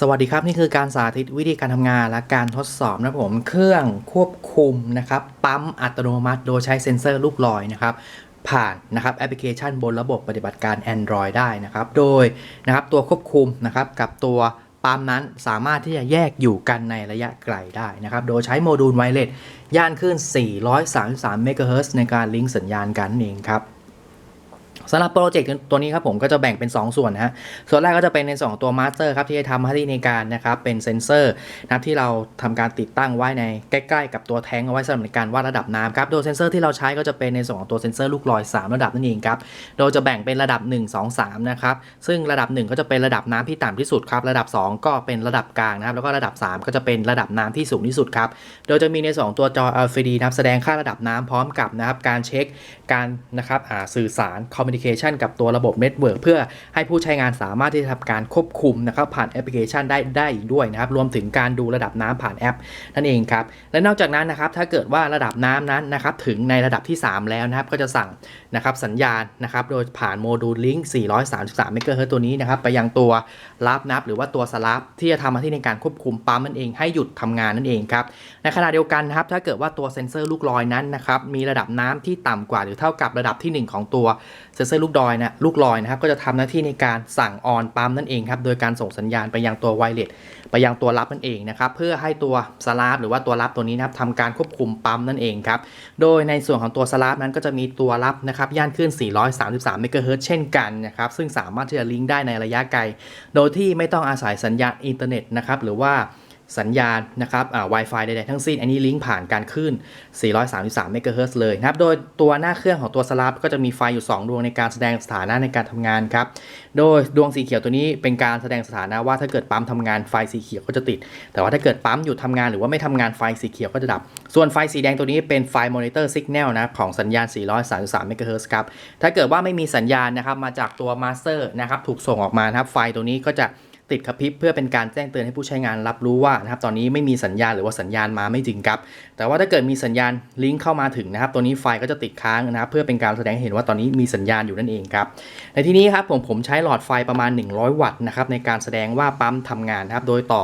สวัสดีครับ นี่คือการสาธิตวิธีการทำงานและการทดสอบนะครับผมเครื่องควบคุมนะครับปั๊มอัตโนมัติ โดยใช้เซ็นเซอร์ลูกลอยนะครับผ่านนะครับแอปพลิเคชันบนระบบปฏิบัติการ Android ได้นะครับ โดยนะครับตัวควบคุมนะครับกับตัวปั๊มนั้นสามารถที่จะแยกอยู่กันในระยะไกลได้นะครับ โดยใช้โมดูลไวเลสย่านคลื่น 433 เมกะเฮิรตซ์ในการลิงก์สัญญาณกันเองครับ สำหรับโปรเจกต์ตัวนี้ครับผมก็จะแบ่งเป็น 2 ส่วนนะฮะ ส่วนแรกก็จะเป็นในส่วนของตัวมาสเตอร์ครับที่จะทำหน้าที่ในการนะครับเป็นเซนเซอร์นับที่เราทำการติดตั้งไว้ในใกล้ๆ กับตัวแทงเอาไว้สำหรับในการวัดระดับน้ำครับ โดยเซนเซอร์ที่เราใช้ก็จะเป็นในส่วนของตัวเซนเซอร์ลูกลอย 3 ระดับนั่นเองครับ โดยจะแบ่งเป็นระดับ 1 2 3 นะครับ ซึ่งระดับ 1 ก็จะเป็นระดับน้ำที่ต่ำที่สุดครับระดับ 2 ก็เป็นระดับกลางนะครับแล้วก็ระดับ 3 ก็จะเป็นระดับน้ำที่สูงที่สุดครับ โดยจะมีในสองตัวจอ LCD นะครับแสดงค่าระดับน้ำพร้อมกับนะครับการเช็คการนะครับอ่าสื่อสาร communication กับตัวระบบเน็ตเวิร์กเพื่อให้ผู้ใช้งานสามารถที่จะทำการควบคุมนะครับผ่านแอปพลิเคชันได้ได้อีกด้วยนะครับรวมถึงการดูระดับน้ำผ่านแอปนั่นเองครับและนอกจากนั้นนะครับถ้าเกิดว่าระดับน้ำนั้นนะครับถึงในระดับที่ 3 แล้วนะครับก็จะสั่งนะครับสัญญาณนะครับโดยผ่านโมดูลลิงก์433เมกะเฮิร์ตตัวนี้นะครับไปยังตัวรับนับ หรือว่าตัวสลับที่จะทำหน้าที่ในการควบคุมปั๊มนั่นเองให้หยุดทำงานนั่นเองครับในขณะเดียวกันนะครับถ้าเกิดว่าตัวเซ็นเซอร์ลูกลอยนั้นนะครับมีระดับน้ำที่ต่ำกว่าหรือเท่ากับระดับที่ 1 ของตัวเซ็นเซอร์ลูกดอยนะลูกลอยนะครับก็จะทำหน้าที่ในการสั่งออนปั๊มนั่นเองครับโดยการส่งสัญญาณไปยังตัวไวเลสไปยังตัวรับนั่นเองนะครับเพื่อให้ตัวสลาฟหรือว่าตัวรับตัวนี้นะครับทำการควบคุมปั๊มนั่นเองครับโดยในส่วนของตัวสลาฟนั้นก็จะมีตัวรับนะครับย่านคลื่น433เมกะเฮิรตซ์เช่นกันนะครับซึ่งสามารถที่จะลิงก์ได้ในระยะไกล โดยที่ไม่ต้องอาศัยสัญญาณอินเทอร์เน็ตนะครับหรือว่า สัญญาณนะครับอ่า Wi-Fi ใดๆทั้งสิ้น อันนี้ลิงก์ผ่านการคลื่น433เมกะเฮิรตซ์เลยนะครับ โดยตัวหน้าเครื่องของตัวสลับก็จะมีไฟอยู่ 2 ดวงในการแสดงสถานะในการทำงานครับ โดยดวงสีเขียวตัวนี้เป็นการแสดงสถานะว่าถ้าเกิดปั๊มทำงานไฟสีเขียวก็จะติด แต่ว่าถ้าเกิดปั๊มหยุดทำงานหรือว่าไม่ทำงานไฟสีเขียวก็จะดับ ส่วนไฟสีแดงตัวนี้เป็นไฟมอนิเตอร์สัญญาณนะของสัญญาณ 433เมกะเฮิรตซ์ครับ ถ้าเกิดว่าไม่มีสัญญาณนะครับมาจากตัวมาสเตอร์นะครับถูกส่งออกมานะครับไฟตัวนี้ก็จะ ติดกระพริบเพื่อเป็นการแจ้งเตือนให้ผู้ใช้งานรับรู้ว่านะครับตอนนี้ไม่มีสัญญาณหรือว่าสัญญาณมาไม่จริงครับ แต่ว่าถ้าเกิดมีสัญญาณลิงก์เข้ามาถึงนะครับ ตัวนี้ไฟก็จะติดค้างนะครับเพื่อเป็นการแสดงให้เห็นว่าตอนนี้มีสัญญาณอยู่นั่นเองครับ ในที่นี้ครับผมผมใช้หลอดไฟประมาณ 100 วัตต์นะครับในการแสดงว่าปั๊มทำงานนะครับโดยต่อ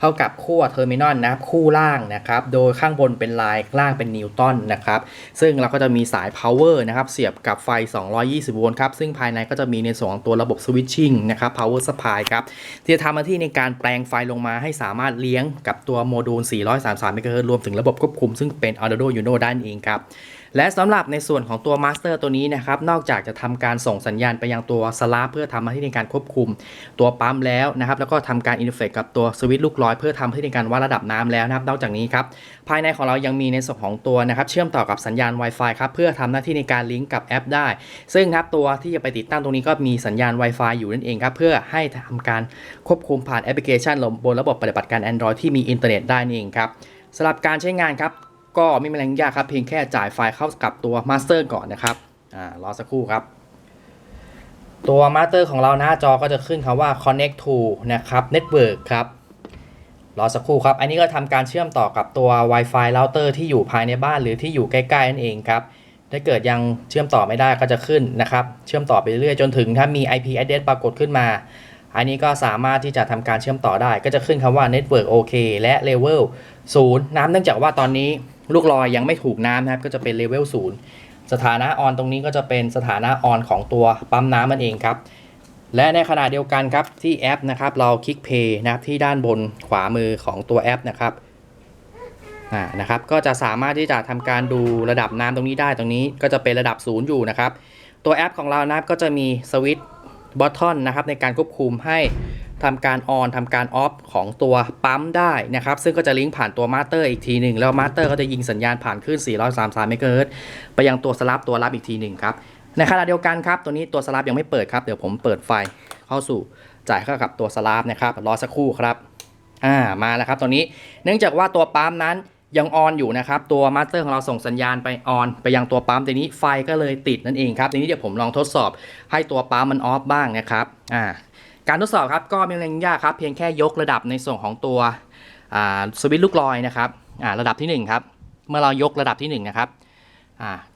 เข้ากับขั้วเทอร์มินอลนะครับคู่ล่างนะครับโดยข้างบนเป็นลายล่างเป็นนิวตันนะครับซึ่งเราก็จะมีสาย power นะครับเสียบกับไฟ 220 โวลต์ครับซึ่งภายในก็จะมีในส่วนของตัวระบบ switching นะครับ power supply ครับที่จะทำหน้าที่ในการแปลงไฟลงมาให้สามารถเลี้ยงกับตัวโมดูล 433เมกะเฮิรตซ์รวมถึงระบบควบคุมซึ่งเป็น Arduino Uno ด้านเองครับและสำหรับในส่วนของตัวมาสเตอร์ตัวนี้นะครับนอกจากจะทำการส่งสัญญาณไปยังตัวสลาเพื่อทำหน้าที่ในการควบคุมตัวปั๊มแล้วนะครับแล้วก็ทำการอินเฟซกับตัวสวิตช์ลูกลอย เพื่อทำให้ในการวัดระดับน้ำแล้วนะครับนอกจากนี้ครับภายในของเรายังมีในส่วนของตัวนะครับเชื่อมต่อกับสัญญาณ Wi-Fi ครับเพื่อทำหน้าที่ในการลิงก์กับแอปได้ ซึ่งครับตัวที่จะไปติดตั้งตรงนี้ก็มีสัญญาณ Wi-Fi อยู่นั่นเองครับเพื่อให้ทำการควบคุมผ่านแอปพลิเคชันบนระบบปฏิบัติการ Android ที่มีอินเทอร์เน็ตได้นี่เองครับสำหรับการใช้งานครับ ก็ไม่มีอะไรยากครับ เพียงแค่จ่ายไฟล์เข้ากับตัวมาสเตอร์ก่อนนะครับอ่ารอสักครู่ครับ ตัวมาสเตอร์ของเราหน้าจอก็จะขึ้นคำว่า connect to นะครับ network ครับรอสักครู่ครับ อันนี้ก็ทำการเชื่อมต่อกับตัว Wi-Fi router ที่อยู่ภายในบ้านหรือที่อยู่ใกล้ๆนั่นเองครับ ถ้าเกิดยังเชื่อมต่อไม่ได้ก็จะขึ้นนะครับ เชื่อมต่อไปเรื่อยๆจนถึงถ้ามี IP address ปรากฏขึ้นมา อันนี้ก็สามารถที่จะทำการเชื่อมต่อได้ ก็จะขึ้นคำว่า network OK และ level 0น้ำเนื่องจากว่าตอนนี้ ลูกลอยยังไม่ถูกน้ำนะครับ ก็จะเป็น level 0สถานะออนตรงนี้ก็จะเป็นสถานะออนของตัวปั๊มน้ำมันเองครับ และในขณะเดียวกันครับที่แอปนะครับ เราคลิก Play นะครับที่ด้านบนขวามือของตัวแอปนะครับอ่านะครับก็จะสามารถที่จะทำการดูระดับน้ำตรงนี้ได้ตรงนี้ก็จะเป็นระดับศูนย์อยู่นะครับ ตัวแอปของเรานะครับก็จะมีสวิตช์บอททอนนะครับในการควบคุมให้ ทำการออนทำการออฟของตัวปั๊มได้นะครับ ซึ่งก็จะลิงก์ผ่านตัวมาสเตอร์อีกทีหนึ่งแล้วมาสเตอร์ก็จะยิงสัญญาณผ่านคลื่น 433 เมกะเฮิรตซ์ไปยังตัวสลับตัวรับอีกทีหนึ่งครับ ในขณะเดียวกันครับ ตัวนี้ตัวสลับยังไม่เปิดครับ เดี๋ยวผมเปิดไฟเข้าสู่จ่ายเข้ากับตัวสลับนะครับรอสักครู่ครับอ่ามาแล้วครับตัวนี้เนื่องจากว่าตัวปั๊มนั้นยังออนอยู่นะครับ ตัวมาสเตอร์ของเราส่งสัญญาณไปออน ไปยังตัวปั๊มทีนี้ไฟก็เลยติดนั่นเองครับทีนี้เดี๋ยวผมลองทดสอบให้ตัวปั๊มมันออฟบ้างนะครับอ่า การทดสอบครับก็ไม่เป็นเรื่องยากครับ เพียงแค่ยกระดับในส่วนของตัวสวิตช์ลูกลอยนะครับระดับที่หนึ่งครับเมื่อเรายกระดับที่หนึ่งนะครับ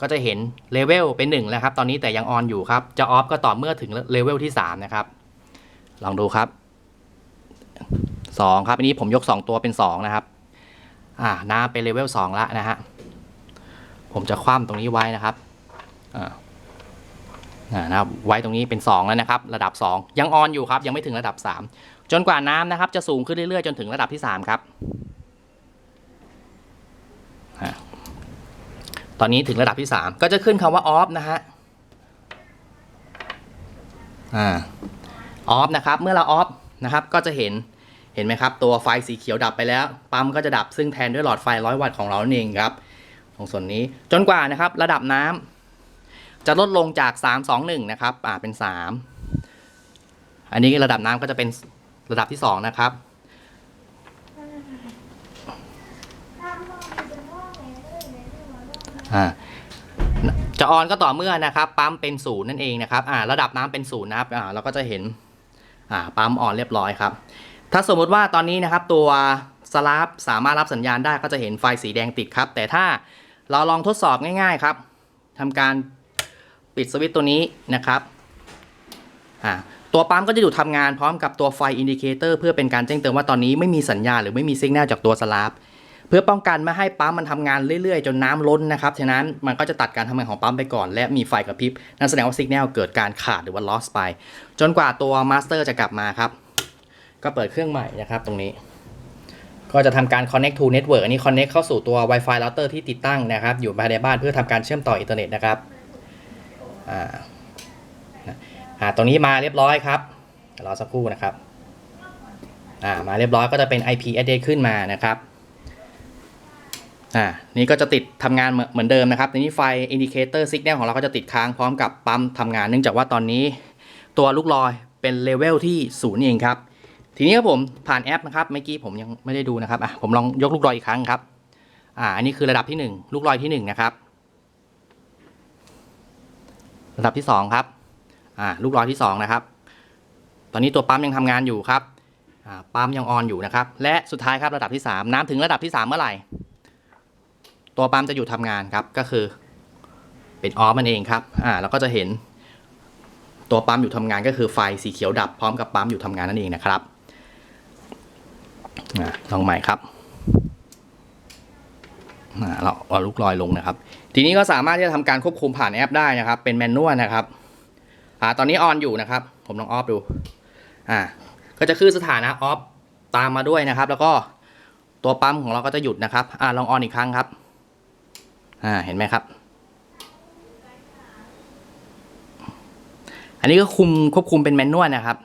ก็จะเห็นเลเวลเป็น1แล้วครับ ตอนนี้แต่ยังออนอยู่ครับ จะออฟก็ต่อเมื่อถึงเลเวลที่3นะครับ ลองดูครับ2ครับอันนี้ผมยก 2 ตัวเป็น 2 นะครับอ่าน้ำเป็นเลเวล2ละนะฮะผมจะคว่ำตรงนี้ไว้นะครับอ่า นะครับไว้ตรงนี้เป็น 2 แล้วนะครับ ระดับ 2 ยังออนอยู่ครับ ยังไม่ถึงระดับ 3 จนกว่าน้ำนะครับ จะสูงขึ้นเรื่อยๆ จนถึงระดับที่ 3 ครับ ตอนนี้ถึงระดับที่ 3 ก็จะขึ้นคำว่าออฟนะฮะออฟนะครับ เมื่อเราออฟนะครับก็จะเห็นเห็นไหมครับ ตัวไฟสีเขียวดับไปแล้ว ปั๊มก็จะดับซึ่งแทนด้วยหลอดไฟ100วัตต์ของเราเองครับ ตรงส่วนนี้จนกว่านะครับ ระดับน้ำ จะลดลงจาก 321 นะครับ อ่า เป็น 3 อันนี้ระดับน้ำก็จะเป็นระดับที่ 2 นะครับ อ่า จะออนก็ต่อเมื่อนะครับ ปั๊มเป็นศูนย์นั่นเองนะครับ อ่า ระดับน้ำเป็นศูนย์นะครับ อ่า เราก็จะเห็น อ่า ปั๊มออนเรียบร้อยครับ ถ้าสมมุติว่าตอนนี้นะครับตัวสลับสามารถรับสัญญาณได้ก็จะเห็นไฟสีแดงติดครับ แต่ถ้าเราลองทดสอบง่าย ๆ ครับทำการ ปิดสวิตช์ตัวนี้นะครับอ่าตัวปั๊มก็จะหยุดทำงานพร้อมกับตัวไฟอินดิเคเตอร์เพื่อเป็นการแจ้งเตือนว่าตอนนี้ไม่มีสัญญาณหรือไม่มีสัญญาณจากตัวสลับเพื่อป้องกันไม่ให้ปั๊มมันทำงานเรื่อยๆ จนน้ำล้นนะครับฉะนั้นมันก็จะตัดการทำงานของปั๊มไปก่อน และมีไฟกระพริบนั่นแสดงว่าสัญญาณเกิดการขาดหรือว่า loss ไป จนกว่าตัวมาสเตอร์จะกลับมาครับ ก็เปิดเครื่องใหม่นะครับตรงนี้ ก็จะทำการ connect to network อันนี้ connect เข้าสู่ตัว Wi-Fi router ที่ติดตั้งนะครับ อยู่ภายในบ้านเพื่อทำการเชื่อมต่ออินเทอร์เน็ตนะครับ อ่าอ่าตรงนี้มาเรียบร้อยครับรอสักครู่นะครับอ่ามาเรียบร้อยก็จะเป็น IP address ขึ้นมานะครับอ่านี่ก็จะติดทำงานเหมือนเดิมนะครับในนี้ไฟ indicator signal ของเราก็จะติดค้างพร้อมกับปั๊มทำงาน เนื่องจากว่าตอนนี้ตัวลูกลอยเป็นเลเวลที่ศูนย์เองครับ ทีนี้ครับผมผ่านแอปนะครับเมื่อกี้ผมยังไม่ได้ดูนะครับอะผมลองยกลูกลอยอีกครั้งครับอ่าอันนี้คือระดับที่ 1 ลูกลอยที่1นะครับ ระดับที่ 2 ครับอ่าลูกลอยที่ 2 นะครับ ตอนนี้ตัวปั๊มยังทำงานอยู่ครับอ่าปั๊มยังออนอยู่นะครับ และสุดท้ายครับระดับที่ 3 น้ำถึงระดับที่ 3 เมื่อไหร่ ตัวปั๊มจะหยุดทำงานครับก็คือเป็นออฟมันเองครับอ่าแล้วก็จะเห็นตัวปั๊มอยู่ทำงานก็คือไฟสีเขียวดับพร้อมกับปั๊มอยู่ทำงานนั่นเองนะครับอ่าลองใหม่ครับ เราเอาลูกลอยลงนะครับ ทีนี้ก็สามารถที่จะทำการควบคุมผ่านแอปได้นะครับ เป็นแมนนวลนะครับอ่าตอนนี้ออนอยู่นะครับ ผมลองออฟดูอ่าก็จะขึ้นสถานะออฟตามมาด้วยนะครับ แล้วก็ตัวปั๊มของเราก็จะหยุดนะครับอ่าลองออนอีกครั้งครับอ่าเห็นไหมครับ อันนี้ก็คุมควบคุมเป็นแมนนวลนะครับ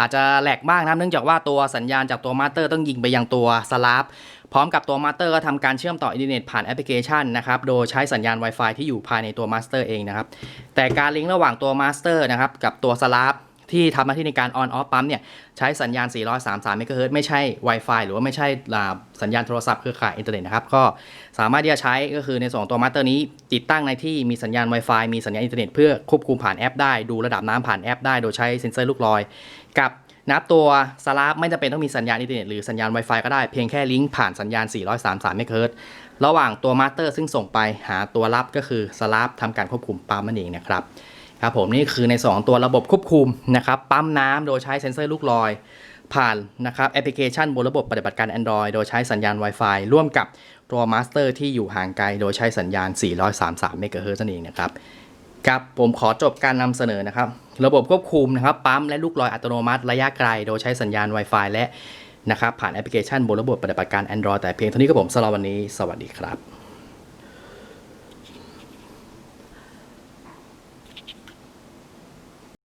อาจจะแหลกบ้างนะครับเนื่องจากว่าตัวสัญญาณจากตัวมาสเตอร์ต้องยิงไปยังตัวสลับพร้อมกับตัวมาสเตอร์ก็ทำการเชื่อมต่ออินเทอร์เน็ตผ่านแอปพลิเคชันนะครับ โดยใช้สัญญาณ Wi-Fi ที่อยู่ภายในตัวมาสเตอร์เองนะครับ แต่การลิงก์ระหว่างตัวมาสเตอร์นะครับกับตัวสลับ ที่ทำหน้าที่ในการออนออฟปั๊มเนี่ยใช้สัญญาณ 433เมกะเฮิรตไม่ใช่ Wi-Fi หรือว่าไม่ใช่สัญญาณโทรศัพท์เครือข่ายอินเทอร์เน็ตนะครับ ก็สามารถที่จะใช้ก็คือในส่วนของตัวมาสเตอร์นี้ ติดตั้งในที่มีสัญญาณ Wi-Fi มีสัญญาณอินเทอร์เน็ตเพื่อควบคุมผ่านแอปได้ ดูระดับน้ำผ่านแอปได้โดยใช้เซ็นเซอร์ลูกลอย กับนับตัวสลับไม่จำเป็นต้องมีสัญญาณอินเทอร์เน็ตหรือสัญญาณ Wi-Fi ก็ได้เพียงแค่ลิงก์ผ่านสัญญาณ 433เมกะเฮิรตระหว่างตัวมาสเตอร์ซึ่งส่งไปหาตัวรับก็คือสลับทำการควบคุมปั๊มนั่นเองนะครับ ครับผมนี่คือในสองตัวระบบควบคุมนะครับปั๊มน้ำโดยใช้เซ็นเซอร์ลูกลอย ผ่านนะครับแอปพลิเคชันบนระบบปฏิบัติการ Android โดยใช้สัญญาณ Wi-Fi ร่วมกับตัวมาสเตอร์ที่อยู่ห่างไกล โดยใช้สัญญาณ 433 เมกะเฮิร์ตซ์นั่นเองนะครับครับผมขอจบการนำเสนอนะครับ ระบบควบคุมนะครับปั๊มและลูกลอยอัตโนมัติระยะไกล โดยใช้สัญญาณ Wi-Fi และนะครับผ่านแอปพลิเคชันบนระบบปฏิบัติการ Android แต่เพียงเท่านี้ก็ผมสำหรับวันนี้ สวัสดีครับ